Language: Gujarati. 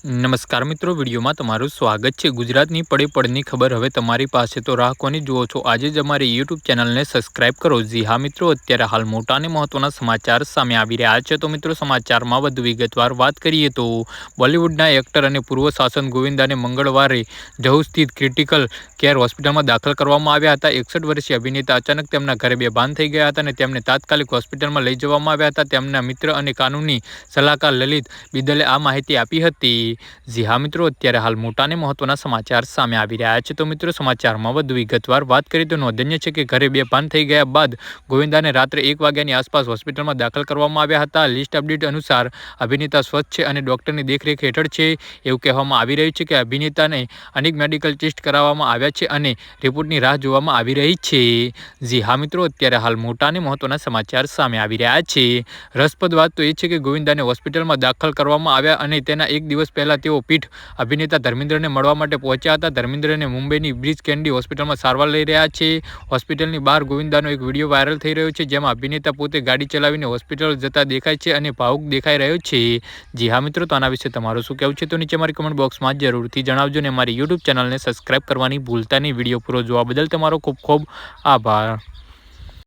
નમસ્કાર મિત્રો, વિડીયોમાં તમારું સ્વાગત છે. ગુજરાતની પડે પડની ખબર હવે તમારી પાસે તો રાખવાની. જુઓ છો, આજે જ અમારી યુટ્યુબ ચેનલને સબસ્ક્રાઇબ કરો. જી હા મિત્રો, અત્યારે હાલ મોટા અને મહત્વના સમાચાર સામે આવી રહ્યા છે. તો મિત્રો, સમાચારમાં વધુ વિગતવાર વાત કરીએ તો, બોલિવૂડના એક્ટર અને પૂર્વ શાસન ગોવિંદાને મંગળવારે જહુ સ્થિત ક્રિટિકલ કેર હોસ્પિટલમાં દાખલ કરવામાં આવ્યા હતા. એકસઠ વર્ષીય અભિનેતા અચાનક તેમના ઘરે બેભાન થઈ ગયા હતા અને તેમને તાત્કાલિક હોસ્પિટલમાં લઈ જવામાં આવ્યા હતા. તેમના મિત્ર અને કાનૂની સલાહકાર લલિત બિદલે આ માહિતી આપી હતી. જી હા મિત્રો, અત્યારે હાલ મોટાને મહત્વના સમાચાર સામે આવી રહ્યા છે. તો મિત્રો, સમાચારમાં વધુ વિગતવાર વાત કરીએ તો નોંધનીય છે કે ઘરે બેભાન થઈ ગયા બાદ ગોવિંદાને રાત્રે એક વાગ્યાની આસપાસ હોસ્પિટલમાં દાખલ કરવામાં આવ્યા હતા. લિસ્ટ અપડેટ અનુસાર અભિનેતા સ્વસ્થ છે અને ડોક્ટરની દેખરેખ હેઠળ છે. એવું કહેવામાં આવી રહ્યું છે કે અભિનેતાને અનેક મેડિકલ ટેસ્ટ કરાવવામાં આવ્યા છે અને રિપોર્ટની રાહ જોવામાં આવી રહી છે. જી હા મિત્રો, અત્યારે હાલ મોટાને મહત્વના સમાચાર સામે આવી રહ્યા છે. રસપ્રદ વાત તો એ છે કે ગોવિંદાને હોસ્પિટલમાં દાખલ કરવામાં આવ્યા અને તેના એક દિવસ પહેલાં તેઓ પીઠ અભિનેતા ધર્મેન્દ્રને મળવા માટે પહોંચ્યા હતા. ધર્મેન્દ્રને મુંબઈની બ્રિજ કેન્ડી હોસ્પિટલમાં સારવાર લઈ રહ્યા છે. હોસ્પિટલની બહાર ગોવિંદાનો એક વીડિયો વાયરલ થઈ રહ્યો છે, જેમાં અભિનેતા પોતે ગાડી ચલાવીને હોસ્પિટલ જતા દેખાય છે અને ભાવુક દેખાઈ રહ્યો છે. જી હા મિત્રો, તો આના વિશે તમારું શું કહેવું છે તો નીચે મારી કમેન્ટ બોક્સમાં જરૂરથી જણાવજો અને મારી યુટ્યુબ ચેનલને સબસ્ક્રાઈબ કરવાની ભૂલતા નહીં. વીડિયો પૂરો જોવા બદલ તમારો ખૂબ ખૂબ આભાર.